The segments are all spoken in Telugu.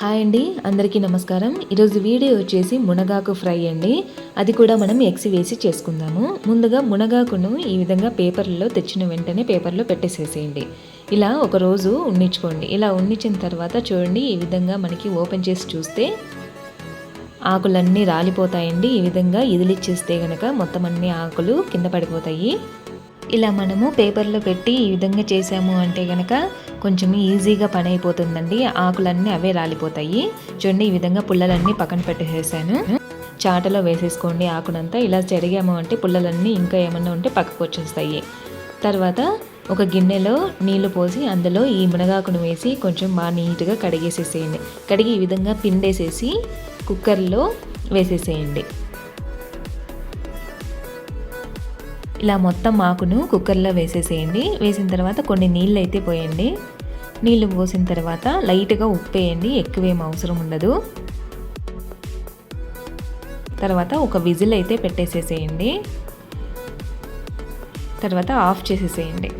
హాయ్ అండి అందరికీ నమస్కారం. ఈరోజు వీడియో వచ్చేసి మునగాకు ఫ్రై అండి. అది కూడా మనం ఎగ్స్ వేసి చేసుకుందాము. ముందుగా మునగాకును ఈ విధంగా పేపర్లో తెచ్చిన వెంటనే పేపర్లో పెట్టేసేసేయండి. ఇలా ఒక రోజు ఉన్నించుకోండి. ఇలా ఉన్నించిన తర్వాత చూడండి ఈ విధంగా మనకి ఓపెన్ చేసి చూస్తే ఆకులన్నీ రాలిపోతాయండి. ఈ విధంగా ఇదిలిచ్చేస్తే గనక మొత్తం అన్ని ఆకులు కింద పడిపోతాయి. ఇలా మనము పేపర్లో పెట్టి ఈ విధంగా చేసాము అంటే గనక కొంచెం ఈజీగా పని అయిపోతుందండి ఆకులన్నీ అవే రాలిపోతాయి. చూడండి ఈ విధంగా పుల్లలన్నీ పక్కన పెట్టేసాను చాటలో వేసేసుకోండి ఆకునంతా. ఇలా చెరిగాము అంటే పుల్లలన్నీ ఇంకా ఏమన్నా ఉంటే పక్కకు వచ్చేస్తాయి. తర్వాత ఒక గిన్నెలో నీళ్ళు పోసి అందులో ఈ మునగాకును వేసి కొంచెం బాగా నీట్గా కడిగేసేసేయండి. కడిగి ఈ విధంగా పిండేసేసి కుక్కర్లో వేసేసేయండి. ఇలా మొత్తం ఆకును కుక్కర్లో వేసేసేయండి. వేసిన తర్వాత కొన్ని నీళ్ళు అయితే పోయండి. నీళ్ళు పోసిన తర్వాత లైట్గా ఉప్పు వేయండి. ఎక్కువేం అవసరం ఉండదు. తర్వాత ఒక విజిల్ అయితే పెట్టేసేసేయండి. తర్వాత ఆఫ్ చేసేసేయండి.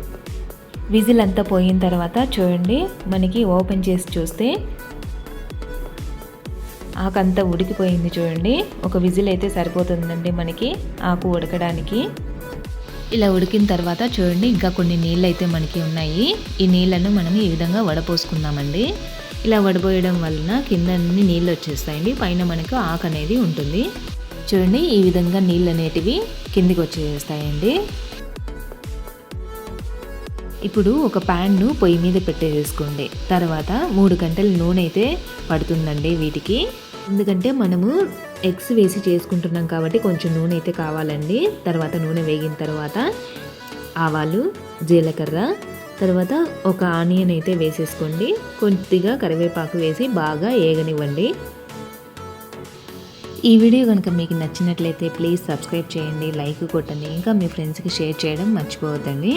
విజిల్ అంతా పోయిన తర్వాత చూడండి మనకి ఓపెన్ చేసి చూస్తే ఆకంతా ఉడికిపోయింది చూడండి. ఒక విజిల్ అయితే సరిపోతుందండి మనకి ఆకు ఉడకడానికి. ఇలా ఉడికిన తర్వాత చూడండి ఇంకా కొన్ని నీళ్ళు అయితే మనకి ఉన్నాయి. ఈ నీళ్ళను మనం ఈ విధంగా వడపోసుకుందామండి. ఇలా వడపోయడం వలన కింద అన్ని నీళ్ళు వచ్చేస్తాయండి. పైన మనకు ఆకు అనేది ఉంటుంది. చూడండి ఈ విధంగా నీళ్ళు అనేటివి కిందికి వచ్చేస్తాయండి. ఇప్పుడు ఒక ప్యాన్ను పొయ్యి మీద పెట్టేసుకోండి తర్వాత మూడు గంటల నూనె అయితే పడుతుందండి వీటికి. ఎందుకంటే మనము ఎగ్స్ వేసి చేసుకుంటున్నాం కాబట్టి కొంచెం నూనె అయితే కావాలండి. తర్వాత నూనె వేగిన తర్వాత ఆవాలు జీలకర్ర తర్వాత ఒక ఆనియన్ అయితే వేసేసుకోండి. కొద్దిగా కరివేపాకు వేసి బాగా ఏగనివ్వండి. ఈ వీడియో కనుక మీకు నచ్చినట్లయితే ప్లీజ్ సబ్స్క్రైబ్ చేయండి లైక్ కొట్టండి. ఇంకా మీ ఫ్రెండ్స్కి షేర్ చేయడం మర్చిపోవద్దండి.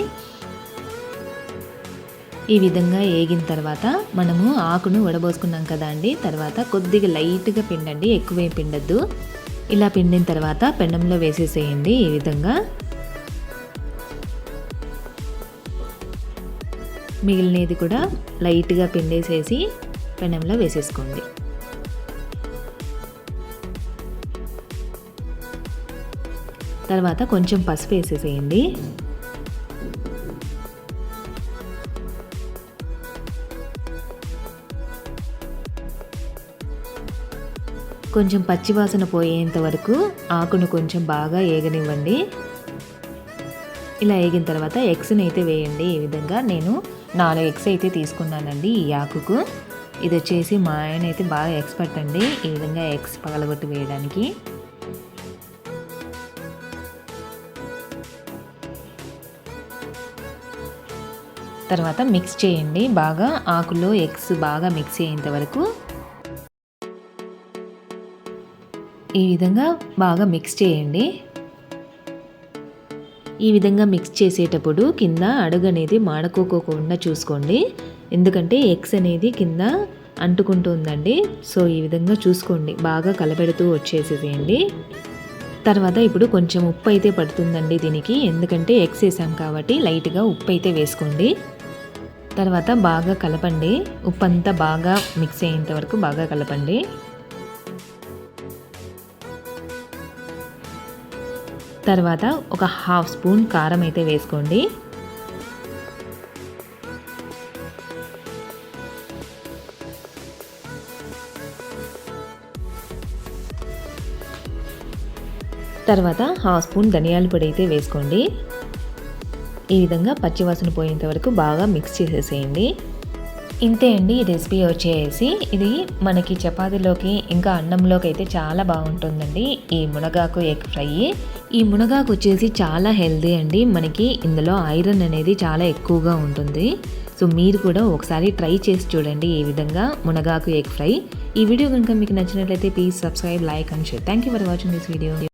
ఈ విధంగా ఏగిన తర్వాత మనము ఆకును వడబోసుకున్నాం కదా అండి. తర్వాత కొద్దిగా లైట్గా పిండండి ఎక్కువ పిండద్దు. ఇలా పిండిన తర్వాత పెండంలో వేసేసేయండి ఈ విధంగా. మిగిలినది కూడా లైట్గా పిండేసేసి పెనంలో వేసేసుకోండి. తర్వాత కొంచెం పసుపు వేసేసేయండి. కొంచెం పచ్చివాసన పోయేంత వరకు ఆకును కొంచెం బాగా ఏగనివ్వండి. ఇలా ఏగిన తర్వాత ఎగ్స్ని అయితే వేయండి. ఈ విధంగా నేను నాలుగు ఎగ్స్ అయితే తీసుకున్నానండి ఈ ఆకుకు. ఇది వచ్చేసి మా ఆయన అయితే బాగా ఎక్స్పర్ట్ అండి. ఈ విధంగా ఎగ్స్ పగలగొట్టి వేయడానికి. తర్వాత మిక్స్ చేయండి. బాగా ఆకులో ఎగ్స్ బాగా మిక్స్ అయ్యేంత వరకు ఈ విధంగా బాగా మిక్స్ చేయండి. ఈ విధంగా మిక్స్ చేసేటప్పుడు కింద అడుగు అనేది మాడకోకోకుండా చూసుకోండి. ఎందుకంటే ఎగ్స్ అనేది కింద అంటుకుంటుందండి. సో ఈ విధంగా చూసుకోండి. బాగా కలపెడుతూ వచ్చేసేయండి. తర్వాత ఇప్పుడు కొంచెం ఉప్పు అయితే పడుతుందండి దీనికి. ఎందుకంటే ఎగ్స్ వేసాం కాబట్టి లైట్గా ఉప్పు అయితే వేసుకోండి. తర్వాత బాగా కలపండి. ఉప్పు అంతా బాగా మిక్స్ అయ్యేంత వరకు బాగా కలపండి. తర్వాత ఒక హాఫ్ స్పూన్ కారం అయితే వేసుకోండి. తర్వాత హాఫ్ స్పూన్ ధనియాల పొడి అయితే వేసుకోండి. ఈ విధంగా పచ్చివాసన పోయేంత వరకు బాగా మిక్స్ చేసేసేయండి. ఇంతే అండి ఈ రెసిపీ వచ్చేసి. ఇది మనకి చపాతీలోకి ఇంకా అన్నంలోకి అయితే చాలా బాగుంటుందండి. ఈ మునగాకు ఎగ్ ఫ్రై. ఈ మునగాకు వచ్చేసి చాలా హెల్దీ అండి. మనకి ఇందులో ఐరన్ అనేది చాలా ఎక్కువగా ఉంటుంది. సో మీరు కూడా ఒకసారి ట్రై చేసి చూడండి ఈ విధంగా మునగాకు ఎగ్ ఫ్రై. ఈ వీడియో కనుక మీకు నచ్చినట్లయితే please subscribe like and share. Thank you for watching this video